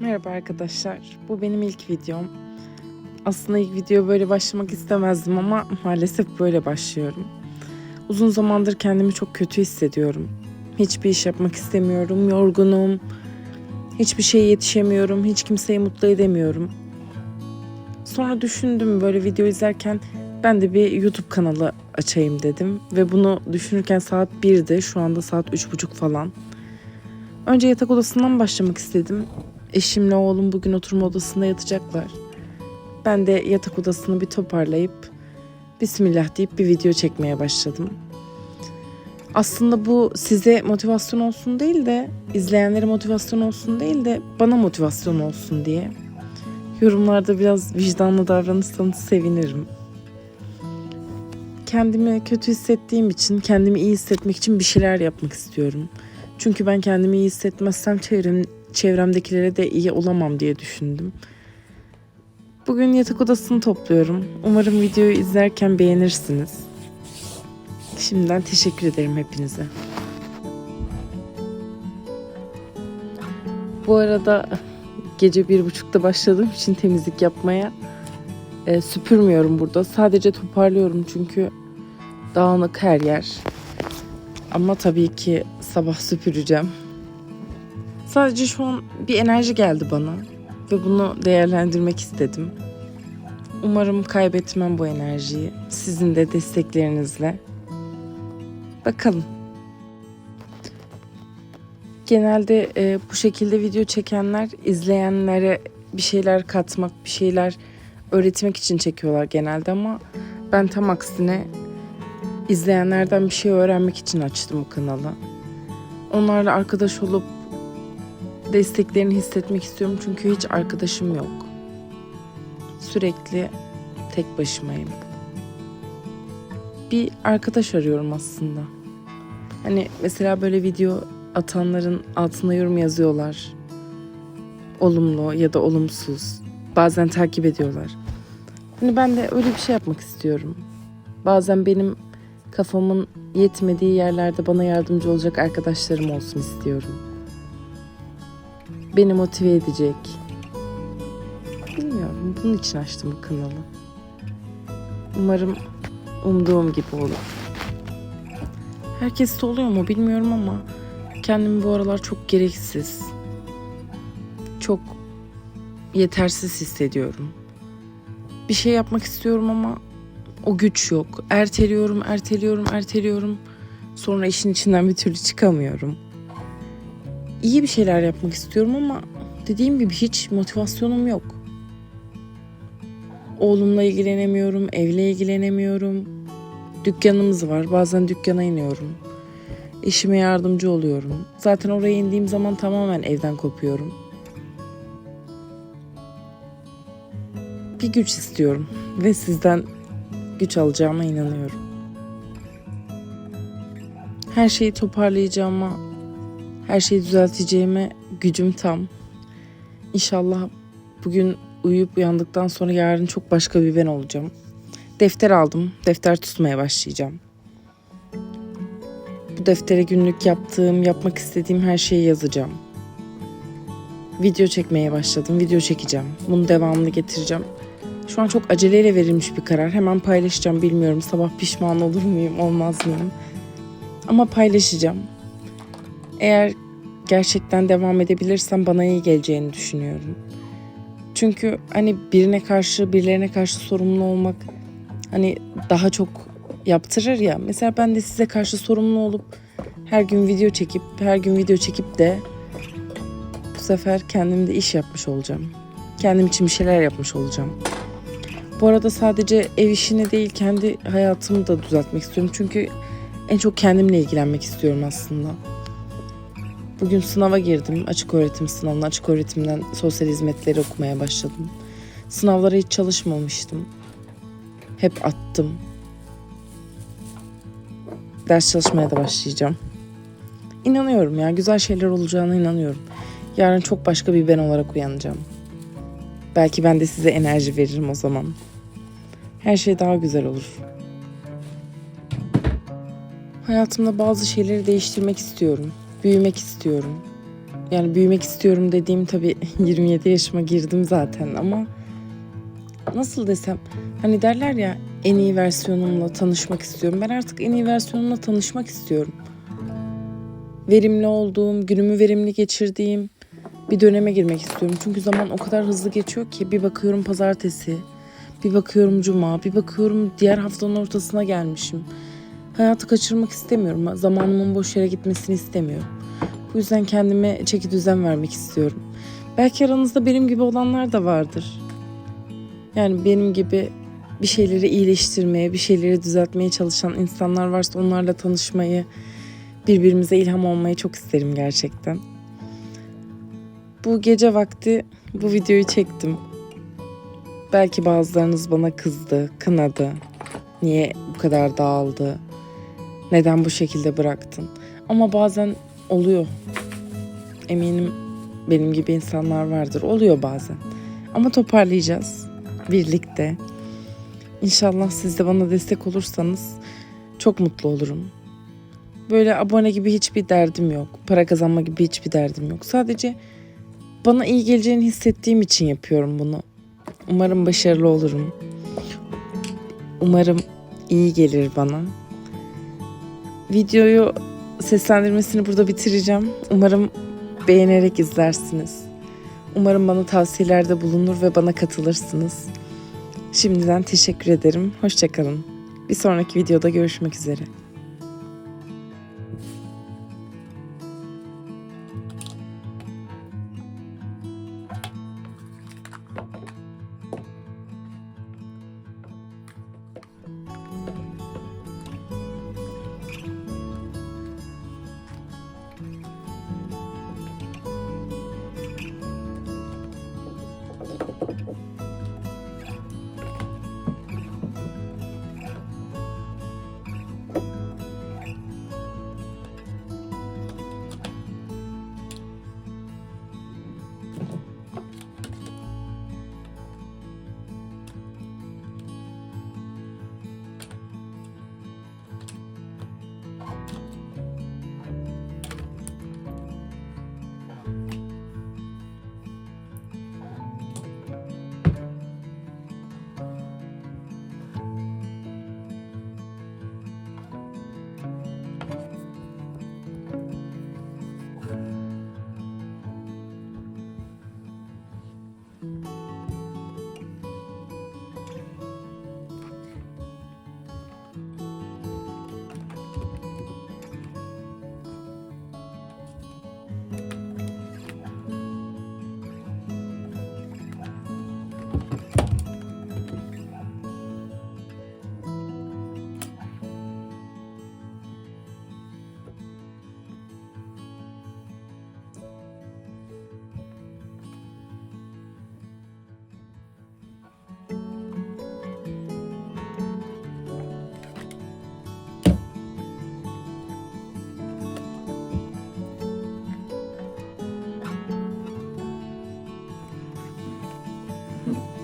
Merhaba arkadaşlar. Bu benim ilk videom. Aslında ilk video böyle başlamak istemezdim ama maalesef böyle başlıyorum. Uzun zamandır kendimi çok kötü hissediyorum. Hiçbir iş yapmak istemiyorum, yorgunum. Hiçbir şeye yetişemiyorum, hiç kimseyi mutlu edemiyorum. Sonra düşündüm böyle video izlerken ben de bir YouTube kanalı açayım dedim. Ve bunu düşünürken saat 1'di, şu anda saat 3.30 falan. Önce yatak odasından başlamak istedim. Eşimle oğlum bugün oturma odasında yatacaklar. Ben de yatak odasını bir toparlayıp Bismillah deyip bir video çekmeye başladım. Aslında bu size motivasyon olsun değil de izleyenlere motivasyon olsun değil de bana motivasyon olsun diye. Yorumlarda biraz vicdanlı davranırsanız sevinirim. Kendimi kötü hissettiğim için, kendimi iyi hissetmek için bir şeyler yapmak istiyorum. Çünkü ben kendimi iyi hissetmezsem çevrem, çevremdekilere de iyi olamam diye düşündüm. Bugün yatak odasını topluyorum. Umarım videoyu izlerken beğenirsiniz. Şimdiden teşekkür ederim hepinize. Bu arada gece bir buçukta başladığım için temizlik yapmaya e, süpürmüyorum burada. Sadece toparlıyorum çünkü dağınık her yer. Ama tabii ki sabah süpüreceğim. Sadece şu an bir enerji geldi bana ve bunu değerlendirmek istedim. Umarım kaybetmem bu enerjiyi sizin de desteklerinizle. Bakalım. Genelde e, bu şekilde video çekenler izleyenlere bir şeyler katmak, bir şeyler öğretmek için çekiyorlar genelde ama ben tam aksine izleyenlerden bir şey öğrenmek için açtım bu kanalı. Onlarla arkadaş olup desteklerini hissetmek istiyorum çünkü hiç arkadaşım yok. Sürekli tek başımayım. Bir arkadaş arıyorum aslında. Hani mesela böyle video atanların altına yorum yazıyorlar. Olumlu ya da olumsuz. Bazen takip ediyorlar. Hani ben de öyle bir şey yapmak istiyorum. Bazen benim kafamın yetmediği yerlerde bana yardımcı olacak arkadaşlarım olsun istiyorum. Beni motive edecek. Bilmiyorum. Bunun için açtım bu kanalı. Umarım umduğum gibi olur. Herkes de oluyor mu bilmiyorum ama kendimi bu aralar çok gereksiz, çok yetersiz hissediyorum. Bir şey yapmak istiyorum ama o güç yok. Erteliyorum, erteliyorum, erteliyorum. Sonra işin içinden bir türlü çıkamıyorum. İyi bir şeyler yapmak istiyorum ama dediğim gibi hiç motivasyonum yok. Oğlumla ilgilenemiyorum, evle ilgilenemiyorum. Dükkanımız var. Bazen dükkana iniyorum. Eşime yardımcı oluyorum. Zaten oraya indiğim zaman tamamen evden kopuyorum. Bir güç istiyorum ve sizden güç alacağıma inanıyorum. Her şeyi toparlayacağıma, her şeyi düzelteceğime gücüm tam. İnşallah bugün uyuyup uyandıktan sonra yarın çok başka bir ben olacağım. Defter aldım. Defter tutmaya başlayacağım. Bu deftere günlük yaptığım, yapmak istediğim her şeyi yazacağım. Video çekmeye başladım. Video çekeceğim. Bunu devamlı getireceğim. Şu an çok aceleyle verilmiş bir karar. Hemen paylaşacağım bilmiyorum. Sabah pişman olur muyum, olmaz mıyım? Ama paylaşacağım. Eğer gerçekten devam edebilirsem bana iyi geleceğini düşünüyorum. Çünkü hani birine karşı, birilerine karşı sorumlu olmak hani daha çok yaptırır ya. Mesela ben de size karşı sorumlu olup her gün video çekip, her gün video çekip de bu sefer kendimde iş yapmış olacağım. Kendim için bir şeyler yapmış olacağım. Bu arada sadece ev işini değil kendi hayatımı da düzeltmek istiyorum. Çünkü en çok kendimle ilgilenmek istiyorum aslında. Bugün sınava girdim. Açık öğretim sınavına, açık öğretimden sosyal hizmetleri okumaya başladım. Sınavlara hiç çalışmamıştım. Hep attım. Ders çalışmaya da başlayacağım. İnanıyorum ya, güzel şeyler olacağına inanıyorum. Yarın çok başka bir ben olarak uyanacağım. Belki ben de size enerji veririm o zaman. Her şey daha güzel olur. Hayatımda bazı şeyleri değiştirmek istiyorum. Büyümek istiyorum. yani büyümek istiyorum dediğim tabii 27 yaşıma girdim zaten ama nasıl desem hani derler ya en iyi versiyonumla tanışmak istiyorum. Ben artık en iyi versiyonumla tanışmak istiyorum. Verimli olduğum, günümü verimli geçirdiğim bir döneme girmek istiyorum. Çünkü zaman o kadar hızlı geçiyor ki bir bakıyorum pazartesi, bir bakıyorum cuma, bir bakıyorum diğer haftanın ortasına gelmişim. Hayatı kaçırmak istemiyorum. Zamanımın boş yere gitmesini istemiyorum. Bu yüzden kendime çeki düzen vermek istiyorum. Belki aranızda benim gibi olanlar da vardır. Yani benim gibi bir şeyleri iyileştirmeye, bir şeyleri düzeltmeye çalışan insanlar varsa onlarla tanışmayı, birbirimize ilham olmayı çok isterim gerçekten. Bu gece vakti bu videoyu çektim. Belki bazılarınız bana kızdı, kınadı. Niye bu kadar dağıldı? Neden bu şekilde bıraktın? Ama bazen oluyor. Eminim benim gibi insanlar vardır. Oluyor bazen. Ama toparlayacağız birlikte. İnşallah siz de bana destek olursanız çok mutlu olurum. Böyle abone gibi hiçbir derdim yok. Para kazanma gibi hiçbir derdim yok. Sadece bana iyi geleceğini hissettiğim için yapıyorum bunu. Umarım başarılı olurum. Umarım iyi gelir bana. Videoyu seslendirmesini burada bitireceğim. Umarım beğenerek izlersiniz. Umarım bana tavsiyelerde bulunur ve bana katılırsınız. Şimdiden teşekkür ederim. Hoşçakalın. Bir sonraki videoda görüşmek üzere. Mm-hmm.